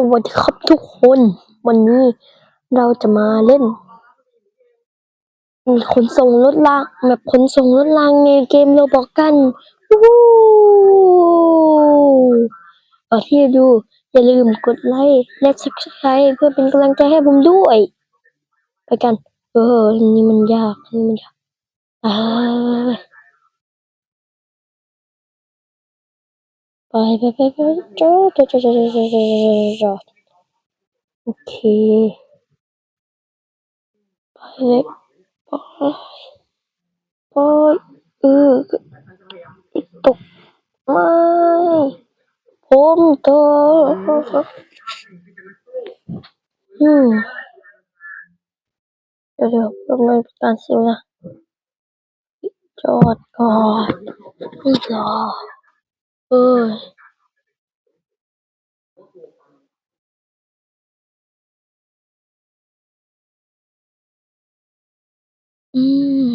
สวัสดีครับทุกคน วันนี้เราจะมาเล่นขนส่งรถรางแบบขนส่งรถรางในเกมโรบอกกันวู้ฮู้ก่อนที่จะดู อย่าลืมกดไลค์และ subscribe เพื่อเป็นกำลังใจให้ผมด้วย ไปกัน เออ นี่มันยากนนี่มันยากไป ไปไปไปไปจอดจอดจอดจอดจอดจอดจอดโอเค ไปเลยไปไปเออตกไม่ผมตกอืมเดี๋ยวเดี๋ยวไม่เป็นการเสียเวลาจอดก่อนไม่รอ เอ้ยอืม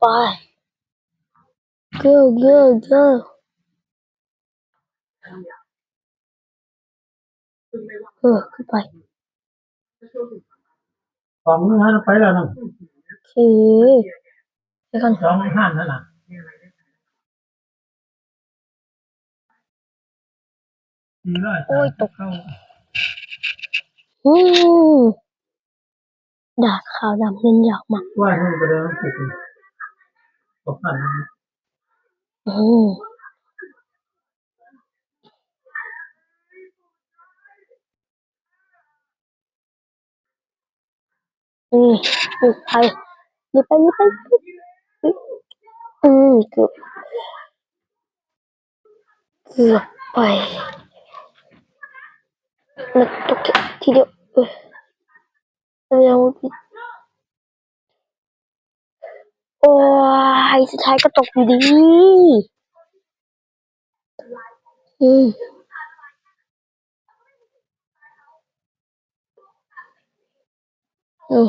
ไป go go go เออขึ้นไปสองมือหันไปแล้วนะโอเค ไปกันสองหันนั่นน่ะดีเลยโอ้ยตกอืมดาดขาวดำเล่นยากมากว่าให้ไปเดินปลุกตกหันอืมนี่ปลูกไปรีบไปรีบไป อืม เกือบ เกือบไปแล้วตกทีเดียวเออแล้วยังไม่โอ้ยสุดท้ายก็ตกอยู่ดี อืมอืม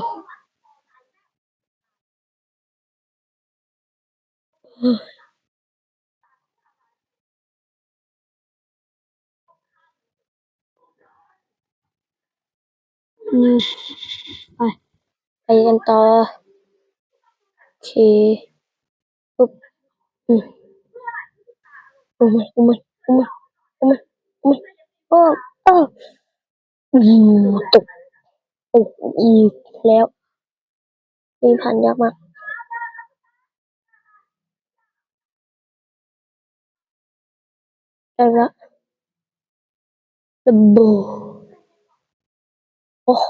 ไปไปกันต่อ โอเค ปุ๊บ อืมโอ้ม่โอ้ม่โอ้ม่โอ้ม่โอ้มโอ้โอ้อืมตกตกอีกแล้วนี่ผ่านยากมาก ได้ละระเบิดโอ้โ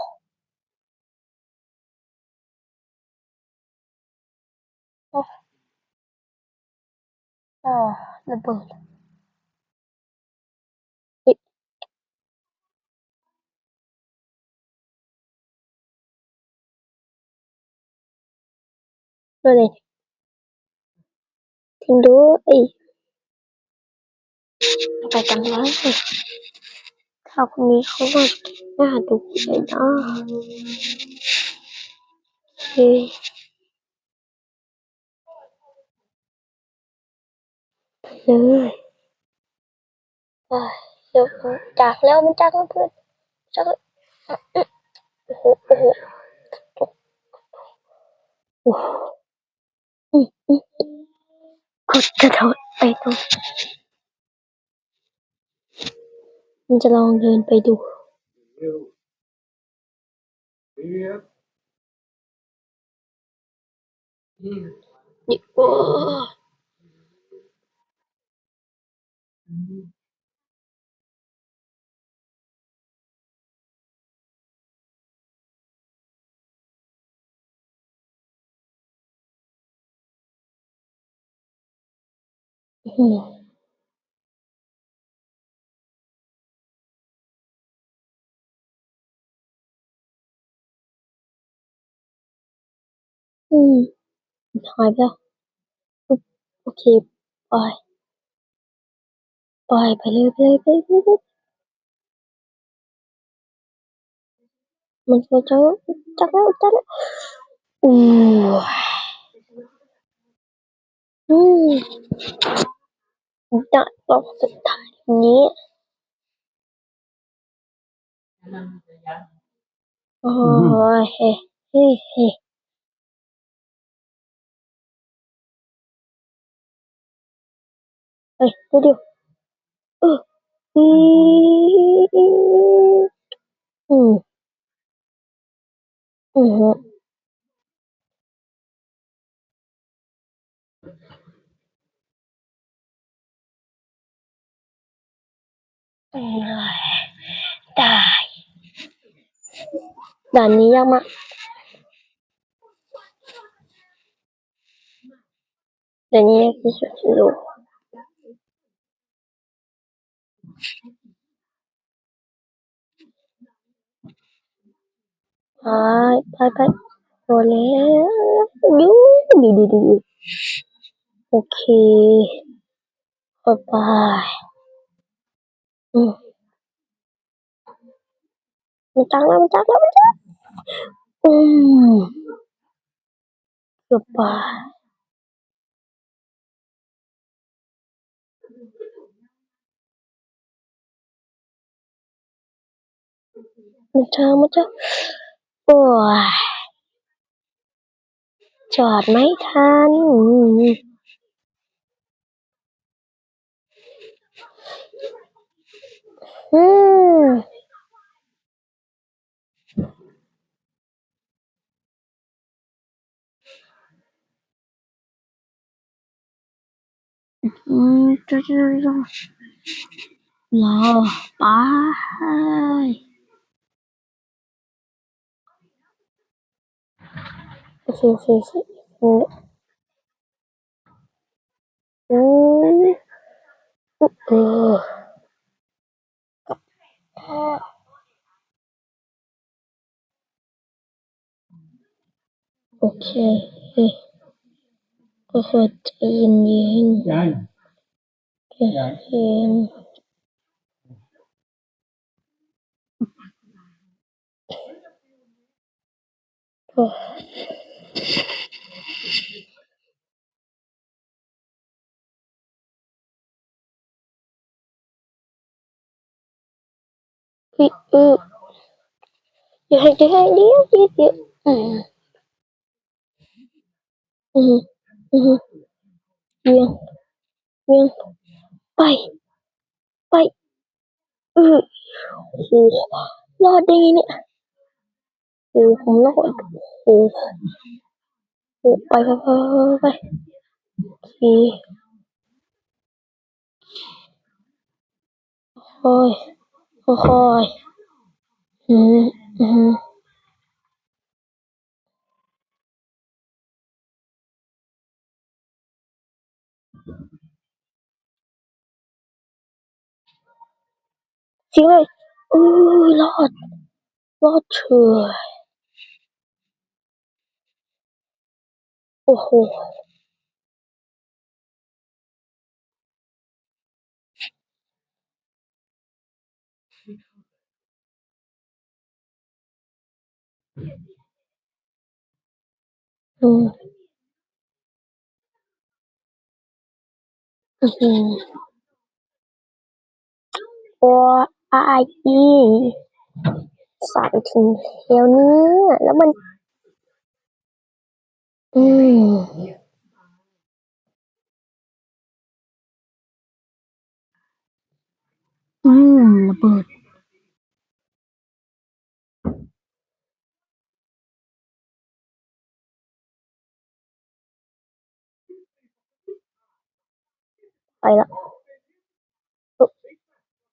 ไปกันเลยถ้าคนนี้เขาก็น่าดูเลยนะโอเคเลยไปเดี๋ยวจากแล้วมันจากแล้วเพื่อนจากแล้วโอ้โหโอ้โหโอ้โหอืมอืมกดกระโดดไปตรงมัน จะลองเดินไปดูนี่โอ้ อืม หายไปแล้วปุ๊บโอเคไปไปไปเลยไปเลยไปเลยไปเลย มันจะจะจักแล้วจักแล้วอู้อืมจะตกสุดท้ายนี้โอ้ยเฮ้เฮ้ 哎丢掉。嗯嗯嗯哼嗯大那你要吗那你也可以选这种 Hai, hai, hai. Boleh. Du, di, di. du. Okay. Bye bye. Hmm. Bentar lah, bentar lah, bentar. Lah. Hmm. Bye bye. มันเช้มันจะโอ้ยจอดไม่ทัน อืมอืมจะจะรอไป โอเคโอเคโอเคอืมเออโอเคเฮ้ยก็ค่อใจเย็นๆใจเย็น Oh. ừ. Ừ giờ hai thứ hai đi chứ chứ à. ừ ừ vâng, vâng. ừ. Duyên duyên bay bay ừ. Ồ lo đi nè. คือผมโลดโอ้โหไปไปไปไปทีค่อยค่อยอืมอืมจริงเลยอู้รอด รอดเฉย โอ้โหอืมอืมโอ้อายอีสายถึงแล้วนี่ยแล้วมัน อืมอืมระเบิดไปละอุ๊ย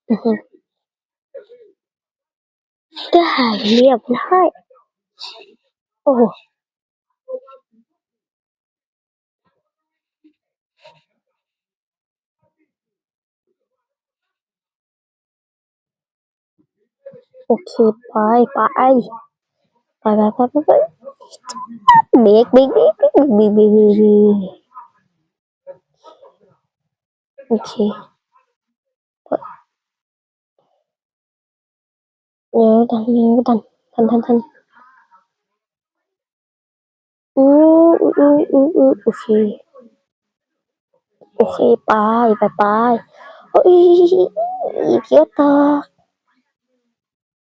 อือหือได้เรียบร้อยโอ้ โอเคไปไปไปไปไปไปไปบรกเบรกเบรกเบรกเบรกเบรกเบรกโอเคเดี๋ยวดันเดี๋ยวดันทันทันทันอืออืออืออือโอเคโอเคไปไปไปโอ้ยเดี๋ยวตก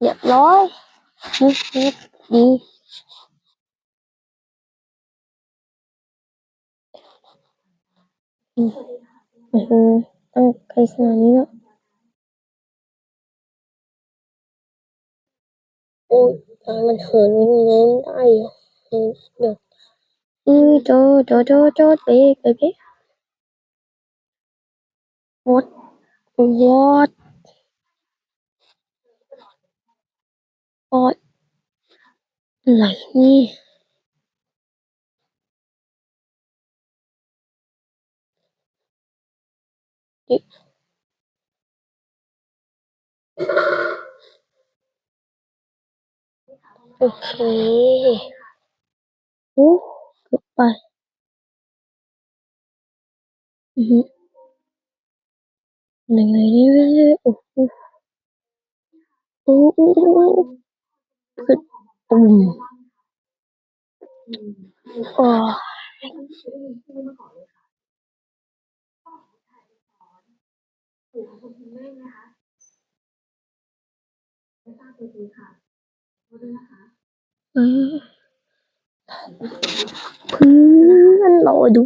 เรียบร้อยนิดนิดดีอืมเออตั้งไกลขนาดนี้แล้วโอ้ยอ่มันเหินมันโน้นได้เหรอเหินเดี๋ยวอือจอจอจอจอเบรกเบรกเบรก what what โอ๊ยอะไรนี่โอเคโอ้เกือบไป อือฮึหนื่อยเลยเลยโอ้โหโอ้โห ขึ้นตุ่มอ๋อเออเพื่อนรอดู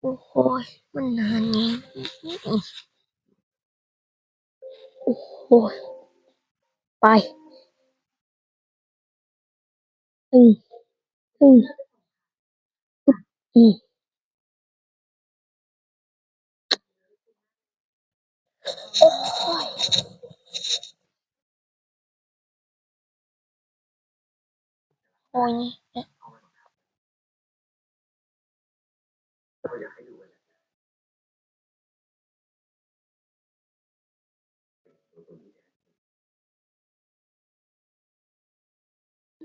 โอ้โหมันนานนี้โอ้โหไป อืมอืมอืม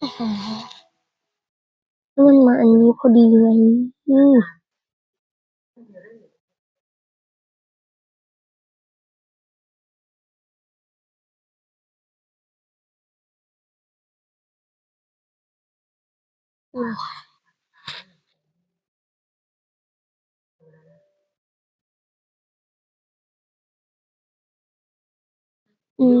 มันมาอันนี้พอดีไงอืมโอ้ยอืมอืม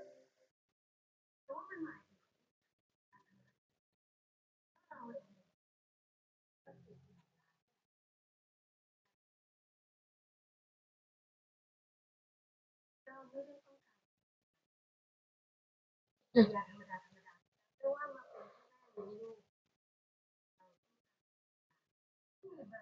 ไปไปไปไปไปไป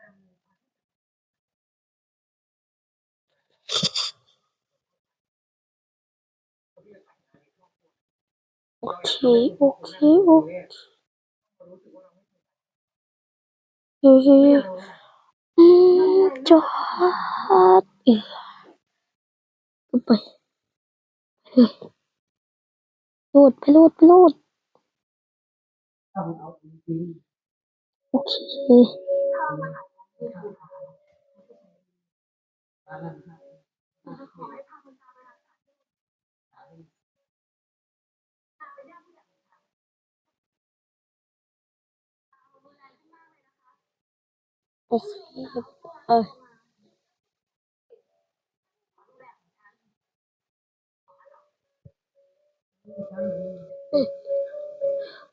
โอเค โอเค โอเคเฮ้ยอื รูดไปรูดไปรูดโอเคโอเคเออ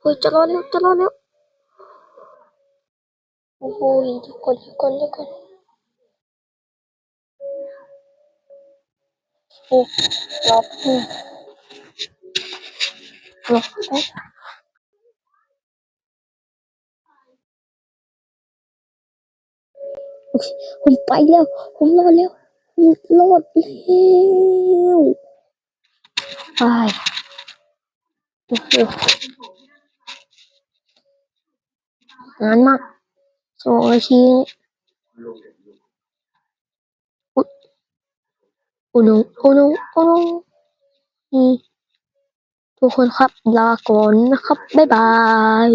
เฮ้ยจะรอดเร็วจะรอดเร็วโอ้โหเดี๋ยวก่อนเดี๋ยวก่อนเดี๋ยวก่อนโอ้รออืมรอแป๊บโอเคผมไปแล้ว ผมรอดแล้วผมรอดแล้วไป งานมากสองนาทีอุ๊ยโอ้โนโอ้โนโอ้โนนี่ทุกคนครับลาก่อนนะครับ บ๊ายบาย